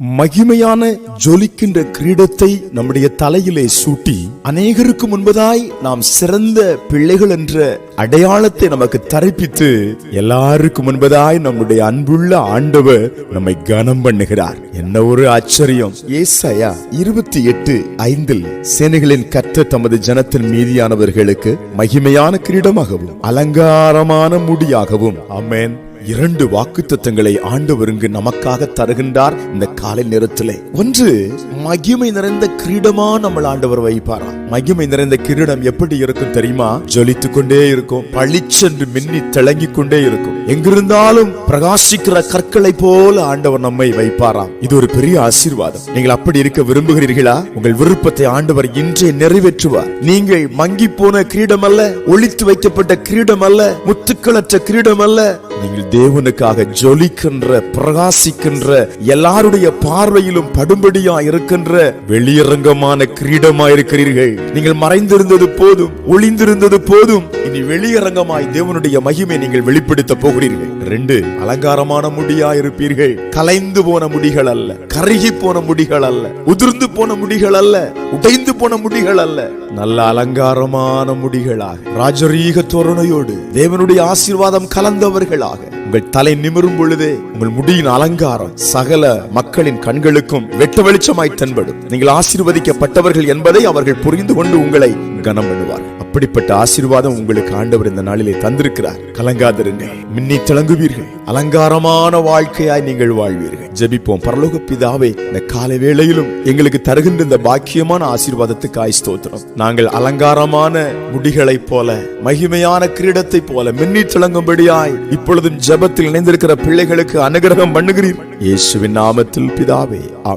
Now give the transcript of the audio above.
மகிமையான ஜொலிக்கின்ற கிரீடத்தை நம்முடைய தலையிலே சூட்டி அநேகருக்கு முன்பதாய் நாம் சிறந்த பிள்ளைகள் என்ற அடையாளத்தை நமக்கு தரிப்பித்து எல்லாருக்கும் முன்பதாய் நம்முடைய அன்புள்ள ஆண்டவர் நம்மை கனம் பண்ணுகிறார். என்ன ஒரு ஆச்சரியம். ஏசாயா இருபத்தி எட்டு ஐந்தில் சேனைகளின் கற்ற தமது ஜனத்தின் மீதியானவர்களுக்கு மகிமையான கிரீடமாகவும் அலங்காரமான முடியாகவும் அமேன் இரண்டு வாக்குத்தத்தங்களை ஆண்டவர் ஆண்டவருங்கு நமக்காக தருகின்றார். இந்த காலை நேரத்திலே. ஒன்று மகிமை நிறைந்த கிரீடமா நம்ம ஆண்டவர் வைப்பாராம் மகிமை நிறைந்த கிரீடம் எப்படி இருக்கும் தெரியுமா? ஜொலித்துக் கொண்டே இருக்கும். பளிச்சென்று மின்னி திளங்கிக் கொண்டே இருக்கும். எங்கிருந்தாலும் பிரகாசிக்கிற கற்களை போல ஆண்டவர் நம்மை வைப்பாராம். இது ஒரு பெரிய ஆசீர்வாதம். நீங்கள் அப்படி இருக்க விரும்புகிறீர்களா? உங்கள் விருப்பத்தை ஆண்டவர் இன்றே நிறைவேற்றுவார். நீங்கள் மங்கி போன கிரீடம் அல்ல ஒழித்து வைக்கப்பட்ட கிரீடம் அல்ல முத்துக்களற்ற கிரீடம் அல்ல நீங்கள் தேவனுக்காக ஜொலிக்கின்ற பிரகாசிக்கின்ற எல்லாருடைய பார்வையிலும் படும்படியா இருக்கின்ற வெளியரங்கமான கிரீடமா இருக்கிறீர்கள் நீங்கள் மறைந்திருந்தது போதும் ஒளிந்திருந்தது போதும். இனி வெளியரங்கமாய் தேவனுடைய மகிமை நீங்கள் வெளிப்படுத்த போகிறீர்கள். ரெண்டு அலங்காரமான முடியா இருப்பீர்கள் கலைந்து போன முடிகள் அல்ல கருகி போன முடிகள் அல்ல உதிர்ந்து போன முடிகள் அல்ல உடைந்து போன முடிகள் அல்ல. நல்ல அலங்காரமான முடிகளாக ராஜரீக தோரணையோடு தேவனுடைய ஆசீர்வாதம் கலந்தவர்களாக உங்கள் தலை நிமிரும் பொழுதே உங்கள் முடியின் அலங்காரம் சகல மக்களின் கண்களுக்கும் வெட்ட வெளிச்சமாய் தென்படும். நீங்கள் ஆசீர்வதிக்கப்பட்டவர்கள் என்பதை அவர்கள் புரிந்து கொண்டு உங்களை கனம் பண்ணுவார் அப்படிப்பட்ட ஆசீர்வாதம் உங்களுக்கு ஆண்டவர் இந்த நாளிலே தந்திருக்கிறார். கலங்காதிருங்க மின்னி திளங்குவீர்கள். அலங்காரமான வாழ்க்கையாய் நீங்கள் வாழ்வீர்கள். ஜெபிப்போம். பரலோக பிதாவே இந்த காலை வேளையிலும் எங்களுக்கு தருகின்ற இந்த பாக்கியமான ஆசீர்வாதத்துக்கு ஸ்தோத்திரம். நாங்கள் அலங்காரமான முடிகளைப் போல மகிமையான கிரீடத்தை போல மின்னி திளங்கும்படியாய் இப்பொழுதும் ஜெபத்தில் இணைந்திருக்கிற பிள்ளைகளுக்கு அனுகிரகம் பண்ணுகிறீர். இயேசுவின் நாமத்தில் பிதாவே ஆம்